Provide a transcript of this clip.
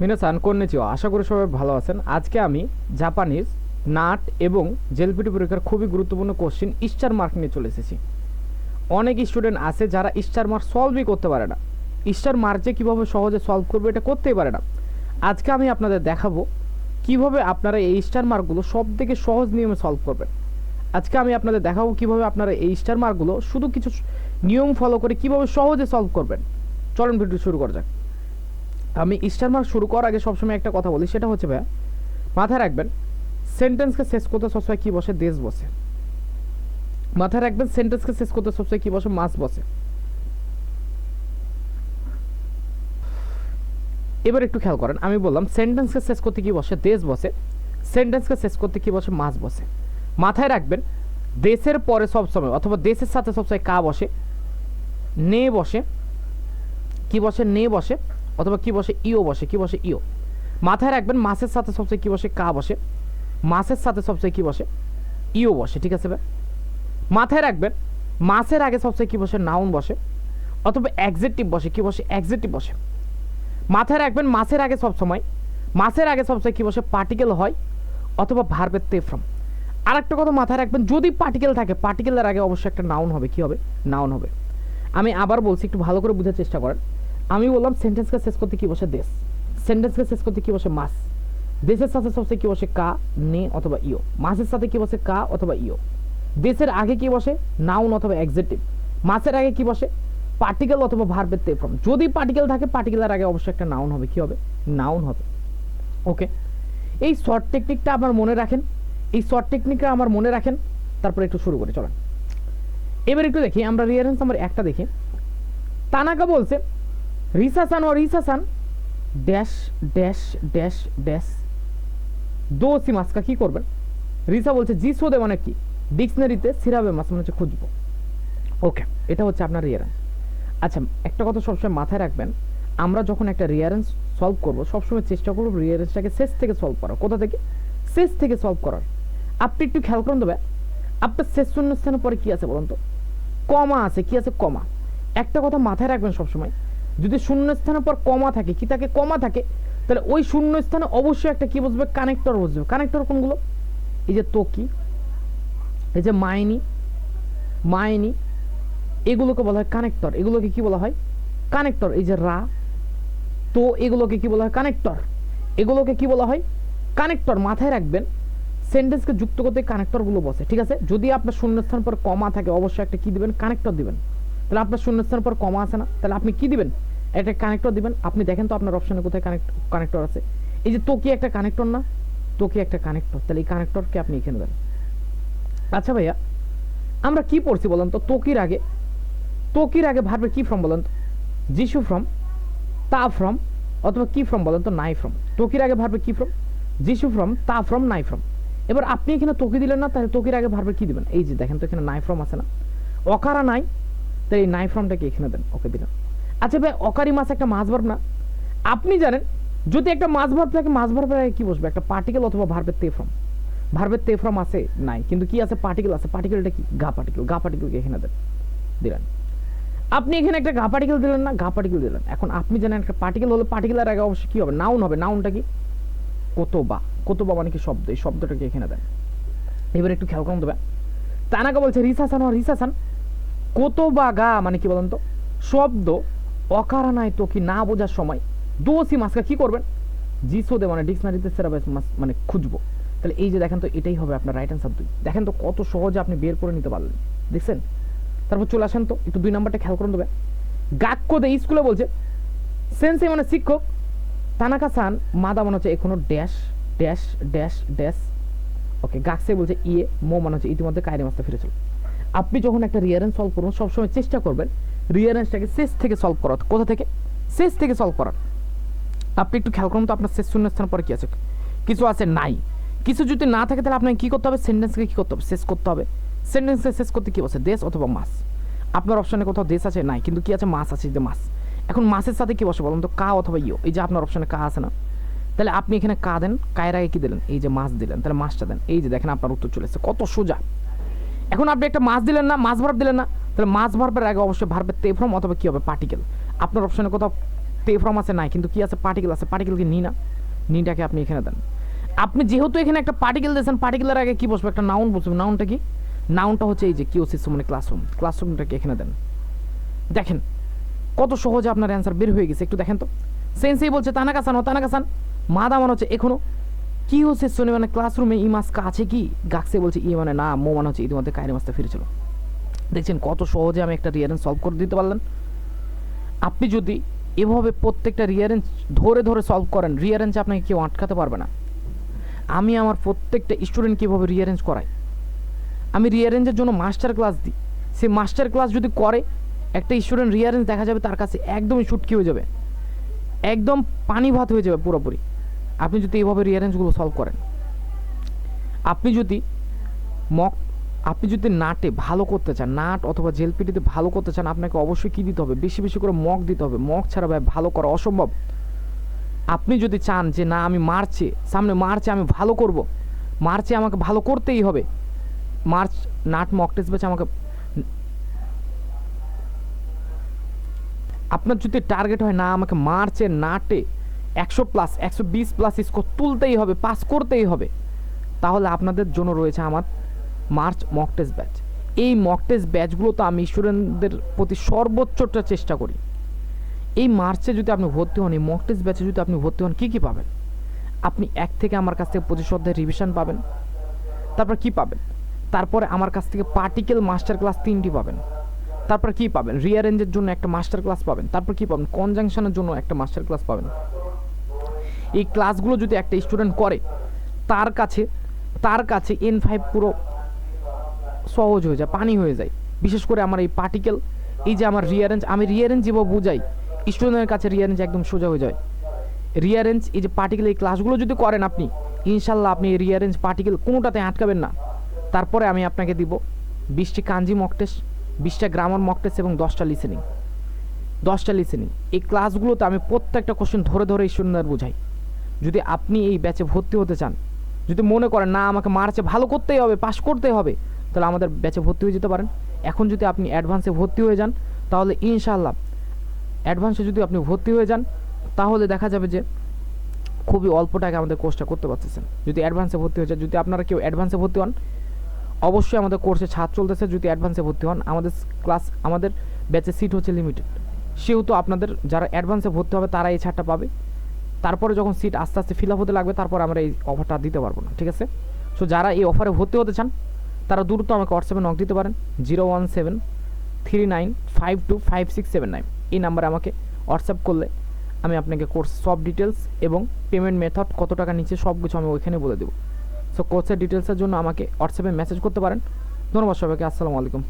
মিনাসান কন্নেচিও আশা করি সবাই ভালো আছেন। আজকে আমি জাপানিজ নাট এবং জেলপিটি পরীক্ষার খুবই গুরুত্বপূর্ণ কোশ্চিন স্টার মার্ক নিয়ে চলে এসেছি। অনেক স্টুডেন্ট আছে যারা স্টার মার্ক সলভই করতে পারে না। স্টার মার্ক যে কীভাবে সহজে সলভ করবে এটা করতেই পারে না। আজকে আমি আপনাদের দেখাবো কীভাবে আপনারা এই স্টার মার্কগুলো সব থেকে সহজ নিয়মে সলভ করবেন। আজকে আমি আপনাদের দেখাবো কীভাবে আপনারা এই স্টার মার্কগুলো শুধু কিছু নিয়ম ফলো করে কীভাবে সহজে সলভ করবেন। চলুন ভিডিও শুরু করা যাক। আমি স্টার মার্ক শুরু করার আগে সবসময় একটা কথা বলি, সেটা হচ্ছে ভাইয়া, মাথায় রাখবেন সেন্টেন্সকে শেষ করতে সবসময় কী বসে? দেশ বসে। মাথায় রাখবেন সেন্টেন্সকে শেষ করতে সবসময় কী বসে? মাস বসে। এবার একটু খেয়াল করেন, আমি বললাম সেন্টেন্সকে শেষ করতে কি বসে? দেশ বসে। সেন্টেন্সকে শেষ করতে কি বসে? মাস বসে। মাথায় রাখবেন, দেশের পরে সবসময়, অথবা দেশের সাথে সবসময় কা বসে, নে বসে, কি বসে? নে বসে। অথবা কি বসে? ইও বসে। কি বসে? ইও। মাথায় রাখবেন মাছের সাথে সবচেয়ে কি বসে? কা বসে। মাছের সাথে সবচেয়ে কি বসে? ইও বসে, ঠিক আছে ভাই? মাথায় রাখবেন মাছের আগে সবচেয়ে কি বসে? নাউন বসে। অথবা অ্যাকজেক্টিভ বসে। কি বসে? অ্যাকজেক্টিভ বসে। মাথায় রাখবেন মাছের আগে সব সময়। মাসের আগে সবচেয়ে কি বসে? পার্টিকেল হয় অথবা ভার্বের তেফ্রম আর একটা কথা মাথায় রাখবেন, যদি পার্টিকেল থাকে পার্টিকেলের আগে অবশ্যই একটা নাউন হবে। কি হবে? নাউন হবে। আমি আবার বলছি, একটু ভালো করে বোঝার চেষ্টা করেন। আমি বললাম সেন্টেন্সকে শেষ করতে কি বসে দেশ? সেন্টেন্সকে শেষ করতে কি বসে মাস? দেশের সাথে সবচেয়ে কি বসে কা, নে অথবা ইও মাসের সাথে কি বসে কা অথবা ইও দেশের আগে কি বসে? নাউন অথবা এক্সেটিভ মাসের আগে কি বসে? পার্টিকেল অথবা ভার্বের তেফ্রম যদি পার্টিকেল থাকে পার্টিকেলের আগে অবশ্যই একটা নাউন হবে। কি হবে? নাউন হবে। ওকে এই শর্ট টেকনিকটা আপনার মনে রাখেন। এই শর্ট টেকনিকটা আমার মনে রাখেন। তারপরে একটু শুরু করে, চলেন। এবার একটু দেখি, আমরা রিয়ারেন্স নাম্বার একটা দেখি। তানাকা বলছে রিসাসান ও রিসাসান। Dash dash dash dash. দো মাসকা কি করবেন রিসা বলছে জি সোদে মানে কি? ডিকশনারিতে সিরাবে মাস মানে হচ্ছে খুঁজবো। ওকে। এটা হচ্ছে আপনার রিয়ারেন্স আচ্ছা একটা কথা সবসময় মাথায় রাখবেন আমরা যখন একটা রিয়ারেন্স সলভ করব সবসময় চেষ্টা করব রিয়ারেন্সটাকে শেষ থেকে সলভ করার। কোথা থেকে? শেষ থেকে সলভ করার। আপনি একটু খেয়াল করুন দেবে আপনার শেষ শূন্যস্থানের পরে কি আছে বলুন তো? কমা আছে কি আছে? কমা। একটা কথা মাথায় রাখবেন সবসময় যদি শূন্যস্থানের পর কমা থাকে, কি থাকে কমা থাকে? তাহলে ওই শূন্যস্থানে অবশ্যই একটা কি বসবে? কানেক্টর বসবে। কানেক্টর কোনগুলো? এই যে তোকি এই যে মাইনি মাইনি, এগুলোকে বলা হয় কানেক্টর এগুলোকে কি বলা হয়? কানেক্টর এই যে রা, তো এগুলোকে কি বলা হয়? কানেক্টর এগুলোকে কি বলা হয়? কানেক্টর মাথায় রাখবেন সেন্টেন্সকে যুক্ত করতে কানেক্টরগুলো বসে, ঠিক আছে? যদি আপনার শূন্যস্থান পর কমা থাকে, অবশ্যই একটা কি দিবেন? কানেক্টর দিবেন। তাহলে আপনার শূন্যস্থান পর কমা আছে না, তাহলে আপনি কি দিবেন? একটা কানেক্টর দিবেন। আপনি দেখেন তো আপনার অপশনে কোথায় কানেক্ট কানেক্টর আছে। এই যে তোকি একটা কানেক্টর না তোকি একটা কানেক্টর তাহলে এই কানেক্টরকে আপনি এখানে দেন। আচ্ছা ভাইয়া, আমরা কি পড়ছি বলেন তো? তোকির আগে তোকির আগে ভার্বের কি ফ্রম বলেন তো? যিশু ফ্রম তা ফ্রম অথবা কি ফ্রম বলেন তো? নাই ফ্রম তোকির আগে ভার্বের কি ফ্রম যিশু ফ্রম তা ফ্রম নাই ফ্রম এবার আপনি এখানে তোকি দিলেন না, তাহলে তোকির আগে ভার্বের কি দিবেন? এই যে দেখেন তো এখানে নাই ফ্রম আছে না। অকারা নাই তাই এই নাই ফ্রমটাকে এখানে দেন, ওকে দিলাম। আচ্ছা ভাই, অকারি মাছ একটা মাছ ভার্ব না? আপনি জানেন, যদি একটা মাছ ভার্ব থাকে, মাছ ভার্বের আগে কি বসবে? একটা পার্টিকেল অথবা ভার্বের তে ফ্রম ভার্বের তে ফ্রম আছে, নাই। কিন্তু কি আছে? পার্টিকেল আছে। পার্টিকেলটা কি? গা পার্টিকেল গা পার্টিকেলকে এখানে দেন। দিলেন। আপনি এখানে একটা গা পার্টিকেল দিলেন না, গা পার্টিকেল দিলেন। এখন আপনি জানেন, একটা পার্টিকেল হলে পার্টিকেলের আগে অবশ্যই কি হবে? নাউন হবে। নাউনটা কি? কোতবা। কোতবা মানে কি শব্দ? এই শব্দটাকে এখানে দেন। এবার একটু খেয়াল করুন দেবে তানাকা বলছে, রিসাসান ও রিসাসান। কোতবা গা মানে কি বলেন তো, শব্দ অকারা নাই তো কি না বোঝার সময়? দোষী মাসকা কি করবেন? জিসোদে মানে ডিকশনারিতে সেরা মাস মানে খুঁজবো। তাহলে এই যে দেখেন তো, এটাই হবে আপনার রাইট অ্যান্সার দুই। দেখেন তো, কত সহজে আপনি বের করে নিতে পারলেন। দেখছেন? তারপর চলে আসেন তো, একটু দুই নাম্বারটা খেয়াল করুন দেবে গাক্কোদে স্কুলে বলছে, সেন্সে মানে শিক্ষক, তানাকা সান, মাদা মনে হচ্ছে এখনও dash dash dash dash. Okay, গাকসে বলছে ইয়ে মো মনে হচ্ছে ইতিমধ্যে কায়রে মাসটা ফিরেছিল আপনি যখন একটা রিয়ারেন্স সলভ করুন, সবসময় চেষ্টা করবেন রিয়ারেন্সটাকে শেষ থেকে সলভ করার। কোথা থেকে? শেষ থেকে সলভ করার। আপনি একটু খেয়াল করুন তো, আপনার শেষ শূন্যস্থান পরে কি আছে? কিছু আছে, নাই। কিছু যদি না থাকে, তাহলে আপনাকে কী করতে হবে? সেন্টেন্সকে কী করতে হবে? শেষ করতে হবে। সেন্টেন্সকে শেষ করতে কী বসে দেশ অথবা মাস? আপনার অপশনে কোথাও দেশ আছে? নাই। কিন্তু কি আছে? মাস আছে যে মাস। এখন মাসের সাথে কি বসে বলুন তো? কা অথবা ইও। এই যে আপনার অপশনে কা আছে না? তাহলে আপনি এখানে কা দেন, কায়ের আগে কি দিলেন? এই যে মাছ দিলেন। তাহলে মাছটা দেন। এই যে দেখেন আপনার উত্তর চলে এসেছে। কত সোজা। এখন আপনি একটা মাছ দিলেন না, মাছ ভার্ব দিলেন না, তাহলে মাছ ভার্বের আগে অবশ্যই ভার্বের তে ফ্রম অথবা কি হবে? পার্টিকেল আপনার অপশনে কোথাও তে ফ্রম আছে? নাই। কিন্তু কি আছে? পার্টিকেল আছে। পার্টিকেলকে নি না? নিটাকে আপনি এখানে দেন। আপনি যেহেতু এখানে একটা পার্টিকেল দিয়েছেন পার্টিকেলের আগে কি বসবে? একটা নাউন বসবে। নাউনটা কি? নাউনটা হচ্ছে এই যে কিওসিস মানে ক্লাসরুম ক্লাসরুমটাকে এখানে দেন। দেখেন, কত সহজে আপনার অ্যান্সার বের হয়ে গেছে। একটু দেখেন তো। সেন্সেই বলছে তানাকাসান ও তানাকাসান মাদা মনে হচ্ছে এখনও। কি হচ্ছে শোনে মানে ক্লাসরুমে ই মাস্কা আছে কি? গাক্সে বলছে, ই মানে না, মো মানে হচ্ছে ইতিমধ্যে কায়রে মাস্তা ফিরেছিল দেখছেন কত সহজে আমি একটা রিয়ারেন্স সলভ করে দিতে পারলেন। আপনি যদি এভাবে প্রত্যেকটা রিয়ারেঞ্জ ধরে ধরে সলভ করেন রিয়ারেঞ্জে আপনাকে কেউ আটকাতে পারবে না। আমি আমার প্রত্যেকটা স্টুডেন্ট কীভাবে রিয়ারেঞ্জ করাই আমি রিয়ারেঞ্জের জন্য মাস্টার ক্লাস দিই। সেই মাস্টার ক্লাস যদি করে, একটা স্টুডেন্ট রিয়ারেঞ্জ দেখা যাবে তার কাছে একদমই শুটকি হয়ে যাবে। একদম পানি ভাত হয়ে যাবে পুরোপুরি। আপনি যদি এইভাবে রিয়ারেঞ্জগুলো সলভ করেন, আপনি যদি মক আপনি যদি নাটে ভালো করতে চান, নাট অথবা জেলপিটিতে ভালো করতে চান, আপনাকে অবশ্যই কী দিতে হবে? বেশি বেশি করে মক দিতে হবে। মক ছাড়া ভাই, ভালো করা অসম্ভব। আপনি যদি চান যে, না, আমি মার্চে সামনে মার্চে আমি ভালো করব। মার্চে আমাকে ভালো করতেই হবে। মার্চ নাট মক টেস্ট ব্যাচে আমাকে আপনার যদি টার্গেট হয়, না, আমাকে মার্চে নাটে। একশো প্লাস একশো বিশ প্লাস স্কোর তুলতেই হবে পাস করতেই হবে। তাহলে আপনাদের জন্য রয়েছে আমার মার্চ মক টেস্ট ব্যাচ এই মক টেস্ট ব্যাচগুলো তো আমি স্টুডেন্টদের প্রতি সর্বোচ্চটা চেষ্টা করি। এই মার্চে যদি আপনি ভর্তি হন, এই মক টেস্ট ব্যাচে যদি আপনি ভর্তি হন, কী কী পাবেন? আপনি এক থেকে আমার কাছ থেকে পঁচিশ অধ্যায় রিভিশন পাবেন। তারপর কি পাবেন? তারপরে আমার কাছ থেকে পার্টিকেল মাস্টার ক্লাস তিনটি পাবেন। তারপর কি পাবেন? রিয়ারেঞ্জের জন্য একটা মাস্টার ক্লাস পাবেন। তারপর কি পাবেন? কনজাংশনের জন্য একটা মাস্টার ক্লাস পাবেন। এই ক্লাসগুলো যদি একটা স্টুডেন্ট করে, তার কাছে তার কাছে এন ফাইভ পুরো সহজ হয়ে যায়, পানি হয়ে যায়। বিশেষ করে আমার এই পার্টিকেল এই যে আমার রিয়ারেঞ্জ আমি রিয়ারেঞ্জ যেভাবে বুঝাই স্টুডেন্টের কাছে রিয়ারেঞ্জ একদম সোজা হয়ে যায়। রিয়ারেঞ্জ এই যে পার্টিকেল এই ক্লাসগুলো যদি করেন আপনি, ইনশাল্লাহ আপনি এই রিয়ারেঞ্জ পার্টিকেল কোনোটাতে আটকাবেন না। তারপরে আমি আপনাকে দিব বিশটি কাঞ্জি মক টেস্ট বিশটা গ্রামার মক টেস্ট এবং দশটা লিসেনিং দশটা লিসেনিং এই ক্লাসগুলোতে আমি প্রত্যেকটা কোশ্চেন ধরে ধরে স্টুডেন্টদের বোঝাই। যদি আপনি এই ব্যাচে ভর্তি হতে চান, যদি মনে করেন, না, আমাকে মার্চে ভালো করতেই হবে পাস করতেই হবে, তাহলে আমাদের ব্যাচে ভর্তি হয়ে যেতে পারেন। এখন যদি আপনি অ্যাডভান্সে ভর্তি হয়ে যান, তাহলে ইনশাআল্লাহ অ্যাডভান্সে যদি আপনি ভর্তি হয়ে যান, তাহলে দেখা যাবে যে খুবই অল্প টাকা আমাদের কোর্সটা করতে পারতেছেন। যদি অ্যাডভান্সে ভর্তি হয়ে যায় যদি আপনারা কেউ অ্যাডভান্সে ভর্তি হন, অবশ্যই আমাদের কোর্সে ছাদ চলতেছে। যদি অ্যাডভান্সে ভর্তি হন, আমাদের ক্লাস, আমাদের ব্যাচের সিট হচ্ছে লিমিটেড সেহেতু আপনাদের যারা অ্যাডভান্সে ভর্তি হবে, তারা এই ছাড়টা পাবে। তারপরে যখন সিট আস্তে আস্তে ফিল আপ হতে লাগবে, তারপর আমরা এই অফারটা দিতে পারব না, ঠিক আছে? সো যারা এই অফারে ভর্তি হতে চান, তারা দ্রুত আমাকে হোয়াটসঅ্যাপে নক দিতে পারেন zero one seven three nine five two five six seven nine এই নাম্বারে আমাকে হোয়াটসঅ্যাপ করলে আমি আপনাকে কোর্স সব ডিটেলস এবং পেমেন্ট মেথড কত টাকা নিচ্ছে সব কিছু আমি ওইখানে বলে দেবো। সো কোর্সের ডিটেলসের জন্য আমাকে হোয়াটসঅ্যাপে মেসেজ করতে পারেন। ধন্যবাদ সবাইকে, আসসালামু আলাইকুম।